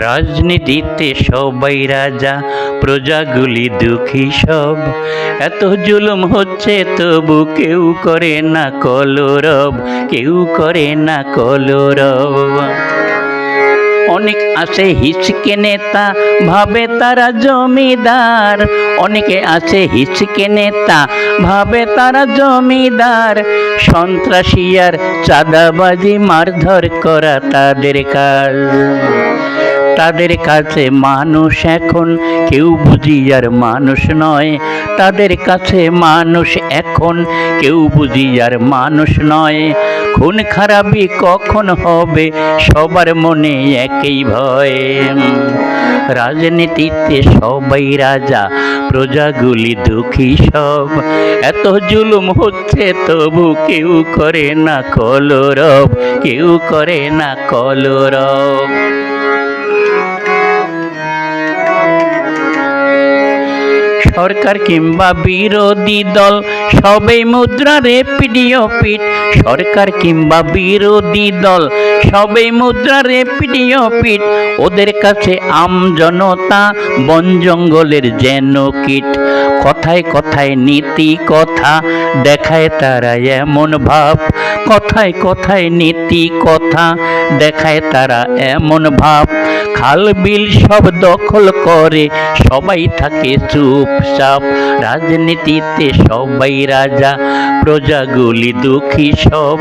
রাজনীতিতে সবাই রাজা, প্রজাগুলি দুঃখী সব। এত জুলুম হচ্ছে, তবু কেউ করে না কলরব, কেউ করে না কলরব। অনেক আছে হিচকে নেতা, ভাবে তারা জমিদার। অনেকে আছে হিচকে নেতা, ভাবে তারা জমিদার। সন্ত্রাসী আর চাঁদাবাজি মারধর করা তাদের কাজ। তাদের কাছে মানুষ এখন কেউ বুঝি আর মানুষ নয়। তাদের কাছে মানুষ এখন কেউ বুঝি আর মানুষ নয়। খুন খারাপি কখন হবে সবার মনে একই ভয়। রাজনীতিতে সবাই রাজা, প্রজাগুলি দুঃখী সব। এত জুলুম হচ্ছে তবু কেউ করে না কলরব, কেউ করে না কলরব। সরকার কিংবা বিরোধী দল, সবেই মুদ্রারে পিডিও পিট। সরকার কিংবা বিরোধী দল, সবেই মুদ্রারে পিডিও পিট। ওদের কাছে আম জনতা, বন জঙ্গলের যেন কীট। কথায় কথায় নীতি, কথা দেখায় তারা এমন ভাব। কথায় কথায় নীতি, কথা দেখায় তারা এমন ভাব। খাল বিল সব দখল করে, সবাই থাকে চুপচাপ। রাজনীতিতে সবাই রাজা, প্রজাগুলি দুঃখী সব।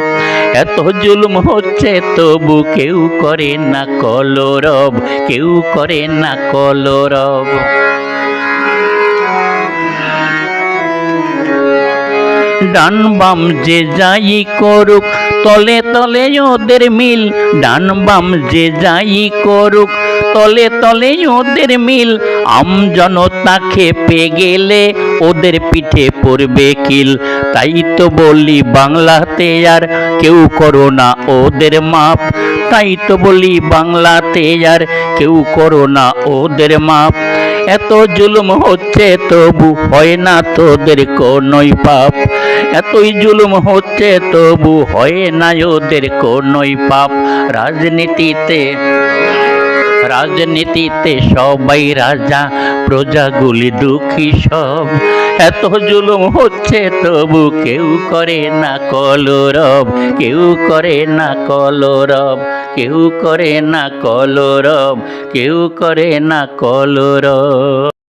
এত জুলুম হচ্ছে, তবু কেউ করে না কলরব, কেউ করে না কলরব। ডান বাম যে যাই করুক তলে তলে ওদের মিল, ডান বাম যে যাই করুক, তলে তলে ওদের মিল। আম জনতা খেপে গেলে ওদের পিঠে পড়বে কিল। তাই তো বলি বাংলাতে আর কেউ করো না ওদের মাপ। তাই তো বলি বাংলাতে আর কেউ করো না ওদের মাপ। এত জুলুম হচ্ছে তবু হয় না তোদের কোনোই পাপ। এতই জুলুম হচ্ছে, তবু হয় না ওদের কোনোই পাপ। রাজনীতিতে রাজনীতিতে সবাই রাজা, প্রজাগুলি দুঃখী সব। এত জুলুম হচ্ছে, তবু কেউ করে না কলরব, কেউ করে না কলরব, কেউ করে না কলরব, কেউ করে না কলরব।